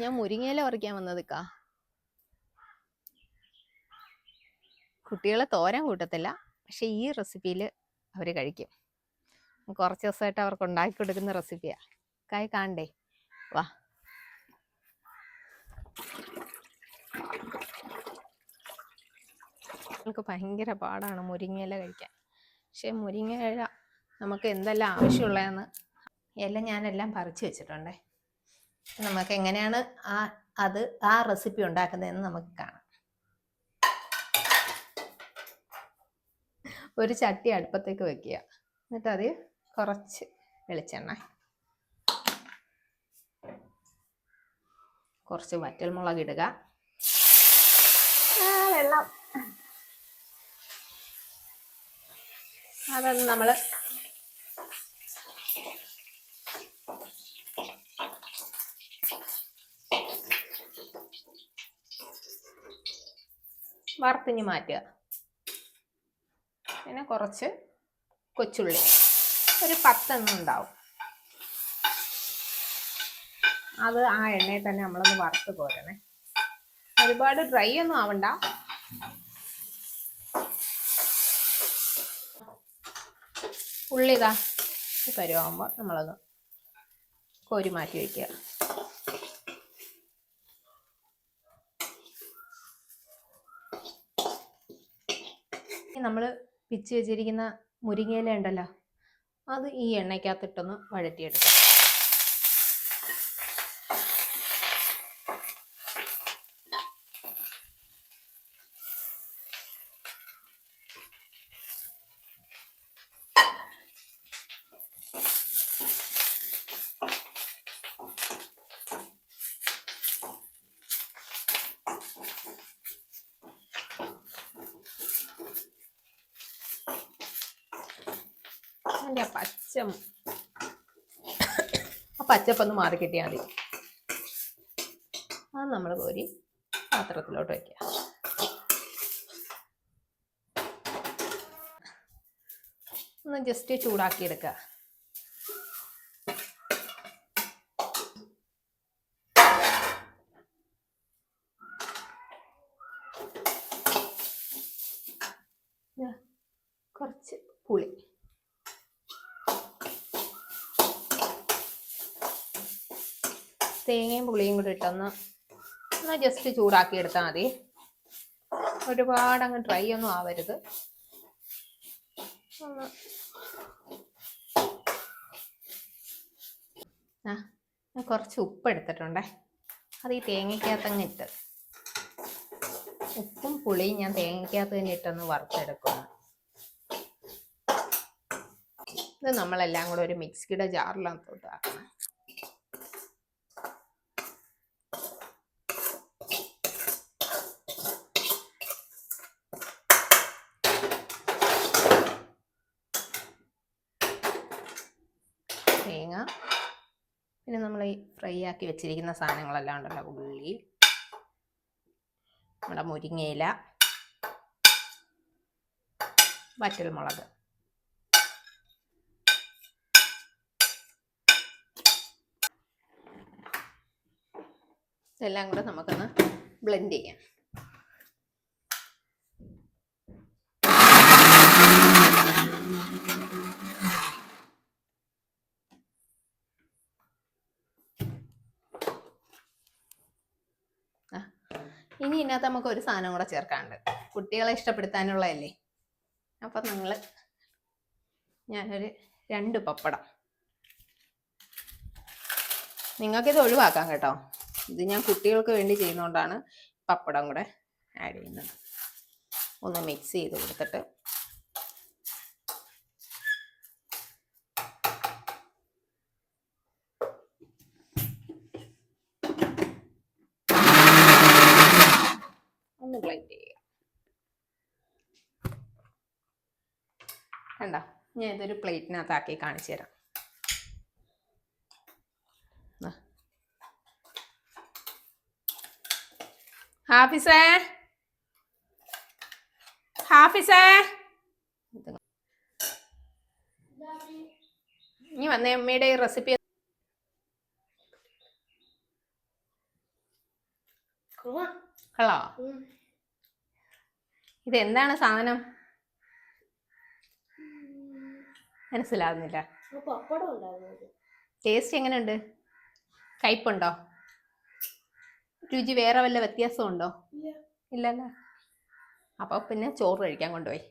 ഞാൻ മുരിങ്ങയില പറിക്കാൻ വന്നതിക്കാ കുട്ടികളെ തോരൻ കൂട്ടത്തില്ല പക്ഷെ ഈ റെസിപ്പിയിൽ അവർ കഴിക്കും. കുറച്ച് ദിവസമായിട്ട് അവർക്ക് ഉണ്ടാക്കി കൊടുക്കുന്ന റെസിപ്പിയാ. കായ് കാണണ്ടേ വാ. നമുക്ക് ഭയങ്കര പാടാണ് മുരിങ്ങയില കഴിക്കാൻ. പക്ഷെ മുരിങ്ങയില നമുക്ക് എന്തെല്ലാം ആവശ്യമുള്ളതെന്ന് ഇല ഞാനെല്ലാം പറിച്ചു വെച്ചിട്ടുണ്ടേ. നമുക്ക് എങ്ങനെയാണ് ആ അത് ആ റെസിപ്പി ഉണ്ടാക്കുന്നതെന്ന് നമുക്ക് കാണാം. ഒരു ചട്ടി അടുപ്പത്തേക്ക് വെക്കുക. എന്നിട്ട് അത് കുറച്ച് വെളിച്ചെണ്ണ. കുറച്ച് വറ്റൽമുളക് ഇടുക. വെള്ളം. അതൊന്ന് നമ്മൾ വറുത്തിഞ്ഞ് മാറ്റുക. പിന്നെ കുറച്ച് കൊച്ചുള്ളി. ഒരു പത്തെണ്ണം ഉണ്ടാവും. അത് ആ എണ്ണയിൽ തന്നെ നമ്മളൊന്ന് വറുത്ത് പോരണേ ഒരുപാട് ഡ്രൈ ഒന്നും ആവണ്ട. ഉള്ളിതാ. പരുവാകുമ്പോൾ നമ്മളത് കോരി മാറ്റി വയ്ക്കുക നമ്മൾ പിച്ച് വെച്ചിരിക്കുന്ന മുരിങ്ങയില ഉണ്ടല്ലോ അത് ഈ എണ്ണയ്ക്കകത്തിട്ടൊന്ന് വഴറ്റിയെടുക്കാം. അതിന്റെ ആ പച്ച. ആ പച്ചപ്പൊന്ന് മാറി കിട്ടിയാൽ മതി. അത് നമ്മൾ കോരി പാത്രത്തിലോട്ട് വയ്ക്കുക ഒന്ന് ജസ്റ്റ് ചൂടാക്കി എടുക്കുക ദാ, കുറച്ച് പുളി. തേങ്ങയും പുളിയും കൂടി ഇട്ടൊന്ന് ഒന്ന് ജസ്റ്റ് ചൂടാക്കി എടുത്താൽ മതി. ഒരുപാട് അങ്ങ് ഡ്രൈ ഒന്നും ആവരുത്. ആ ഞാൻ കുറച്ച് ഉപ്പ് എടുത്തിട്ടുണ്ടേ. അത് ഈ തേങ്ങയ്ക്കകത്തങ്ങ് ഇട്ട്. ഉപ്പും പുളിയും ഞാൻ തേങ്ങയ്ക്കകത്ത് തന്നെ ഇട്ടൊന്ന് വറുത്തെടുക്കുന്നു. ഇത് നമ്മളെല്ലാം കൂടെ ഒരു മിക്സിയുടെ ജാറിനകത്തോട്ട് ആക്കണം ഈ ഫ്രൈ ആക്കി വെച്ചിരിക്കുന്ന സാധനങ്ങളെല്ലാം ഉണ്ടല്ലോ. ഉള്ളി നമ്മുടെ മുരിങ്ങയില വറ്റൽമുളക്. ഇതെല്ലാം കൂടെ നമുക്കൊന്ന് ബ്ലെൻഡ് ചെയ്യാം ആ. ഇനി ഇതിനകത്ത് നമുക്ക് ഒരു സാധനം കൂടെ ചേർക്കാനുണ്ട്. കുട്ടികളെ ഇഷ്ടപ്പെടുത്താനുള്ളതല്ലേ? അപ്പം നിങ്ങൾ ഞാനൊരു രണ്ട് പപ്പടം. നിങ്ങൾക്കിത് ഒഴിവാക്കാം കേട്ടോ. ഇത് ഞാൻ കുട്ടികൾക്ക് വേണ്ടി ചെയ്യുന്നതുകൊണ്ടാണ് പപ്പടം കൂടെ ആഡ് ചെയ്യുന്നത്. ഒന്ന് മിക്സ് ചെയ്ത് കൊടുത്തിട്ട് ഒന്ന് ബ്ലൈൻഡ് ചെയ്യുക കണ്ടോ? ഞാൻ ഇതൊരു പ്ലേറ്റിനകത്താക്കി കാണിച്ചു തരാം. ഹാഫിസേ? ഹാഫിസേ? ഇനി വന്നേ അമ്മയുടെ ഈ റെസിപ്പി കളോ ഇത് എന്താണ് സാധനം? മനസ്സിലാവുന്നില്ല. ടേസ്റ്റ് എങ്ങനെയുണ്ട്? കയ്പുണ്ടോ? രുചി വേറെ വല്ല വ്യത്യാസമുണ്ടോ? ഇല്ലല്ല ഇല്ലല്ലോ? അപ്പോൾ പിന്നെ ചോറ് കഴിക്കാൻ കൊണ്ടുപോയി.